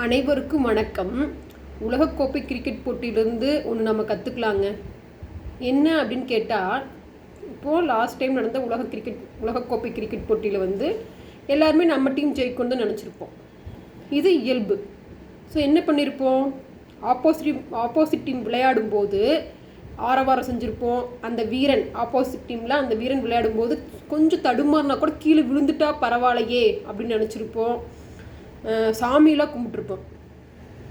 அனைவருக்கும் வணக்கம். உலகக்கோப்பை கிரிக்கெட் போட்டியிலேருந்து ஒன்று நம்ம கற்றுக்கலாங்க என்ன அப்படின்னு கேட்டால் இப்போது லாஸ்ட் டைம் நடந்த உலக கிரிக்கெட் உலகக்கோப்பை கிரிக்கெட் போட்டியில் வந்து எல்லாருமே நம்ம டீம் ஜெயிக்கணும்னு நினச்சிருப்போம். இது இயல்பு. ஸோ என்ன பண்ணியிருப்போம் ஆப்போசிட் ஆப்போசிட் டீம் விளையாடும்போது ஆரவாரம் செஞ்சுருப்போம். அந்த வீரன் ஆப்போசிட் டீமில் அந்த வீரன் விளையாடும்போது கொஞ்சம் தடுமாறினா கூட கீழே விழுந்துட்டா பரவாயில்லையே அப்படின்னு நினச்சிருப்போம். சாமியெலாம் கும்பிட்ருப்போம்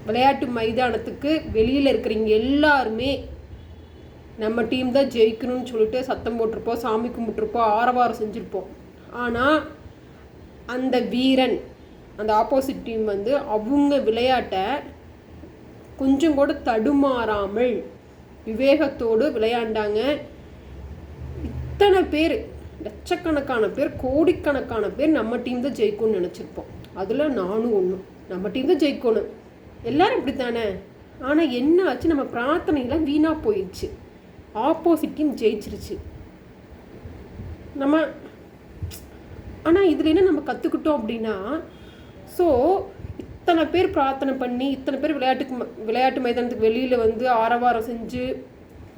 விளையாட்டு மைதானத்துக்கு வெளியில் இருக்கிறவங்க எல்லாருமே நம்ம டீம் தான் ஜெயிக்கணும்னு சொல்லிட்டு சத்தம் போட்டிருப்போம் சாமி கும்பிட்ருப்போம் ஆரவாரம் செஞ்சுருப்போம். ஆனால் அந்த வீரன் அந்த ஆப்போசிட் டீம் வந்து அவங்க விளையாட்டை கொஞ்சம் கூட தடுமாறாமல் விவேகத்தோடு விளையாண்டாங்க. இத்தனை பேர் லட்சக்கணக்கான பேர் கோடிக்கணக்கான பேர் நம்ம டீம் தான் ஜெயிக்கும்னு நினச்சிருப்போம். அதில் நானும் ஒன்று நம்ம டீம் தான் ஜெயிக்கணும். எல்லாரும் இப்படி தானே ஆனால் என்ன ஆச்சு? நம்ம பிரார்த்தனைலாம் வீணாக போயிடுச்சு. ஆப்போசிட் டீம் ஜெயிச்சிருச்சு. நம்ம ஆனால் இதில் என்ன நம்ம கற்றுக்கிட்டோம் அப்படின்னா ஸோ இத்தனை பேர் பிரார்த்தனை பண்ணி இத்தனை பேர் விளையாட்டுக்கு ம- விளையாட்டு மைதானத்துக்கு வெளியில் வந்து ஆரவாரம் செஞ்சு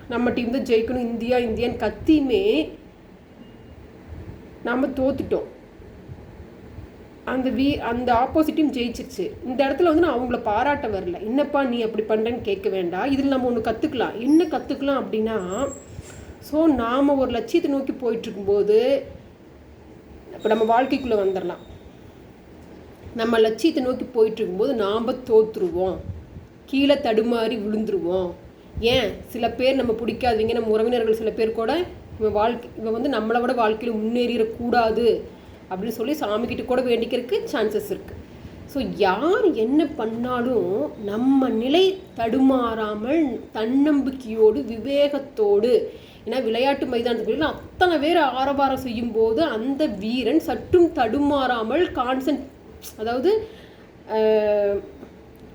நம்ம டீம் தான் ஜெயிக்கணும் இந்தியா இந்தியான்னு கத்தியுமே நம்ம தோத்துட்டோம். அந்த வீ அந்த ஆப்போசிட் ஜெயிச்சிருச்சு. இந்த இடத்துல வந்து நான் அவங்கள பாராட்ட வரல. என்னப்பா நீ அப்படி பண்ணுறேன்னு கேட்க வேண்டாம் இதில் நம்ம ஒன்று கற்றுக்கலாம் என்ன கற்றுக்கலாம் அப்படின்னா ஸோ நாம் ஒரு லட்சியத்தை நோக்கி போயிட்டுருக்கும்போது இப்போ நம்ம வாழ்க்கைக்குள்ளே வந்துடலாம் நம்ம லட்சியத்தை நோக்கி போயிட்டுருக்கும்போது நாம் தோற்றுருவோம் கீழே தடுமாறி விழுந்துருவோம். ஏன்? சில பேர் நம்ம பிடிக்காதவங்க நம்ம உறவினர்கள் சில பேர் கூட இவன் வாழ்க்கை இவன் வந்து நம்மளை விட வாழ்க்கையில் முன்னேறிடக்கூடாது. அப்படின்னு சொல்லி சாமிக்கிட்ட கூட வேண்டிக்கிறதுக்கு சான்சஸ் இருக்குது ஸோ யார் என்ன பண்ணாலும் நம்ம நிலை தடுமாறாமல் தன்னம்பிக்கையோடு விவேகத்தோடு ஏன்னா விளையாட்டு மைதானத்துக்குள்ள அத்தனை பேர் ஆரவாரம் செய்யும் போது அந்த வீரன் சற்றும் தடுமாறாமல் கான்சன்ட் அதாவது ஆஹ்,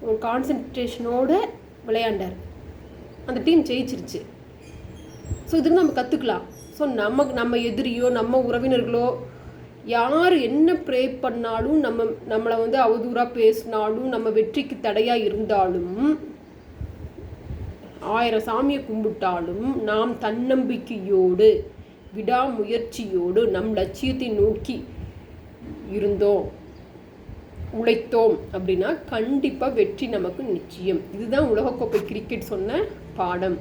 ஒரு விளையாண்டார். அந்த டீம் ஜெயிச்சிருச்சு. ஸோ இதுன்னு நம்ம கற்றுக்கலாம் ஸோ நம்ம நம்ம எதிரியோ நம்ம உறவினர்களோ யார் என்ன ப்ரே பண்ணாலும் நம்ம நம்மளை வந்து அவதூறாக பேசினாலும் நம்ம வெற்றிக்கு தடையாக இருந்தாலும் ஆயிரம் சாமியை கும்பிட்டாலும் நாம் தன்னம்பிக்கையோடு விடாமுயற்சியோடு நம் லட்சியத்தை நோக்கி இருந்தோம் உழைத்தோம் அப்படின்னா கண்டிப்பாக வெற்றி நமக்கு நிச்சயம். இதுதான் உலகக்கோப்பை கிரிக்கெட் சொன்ன பாடம்.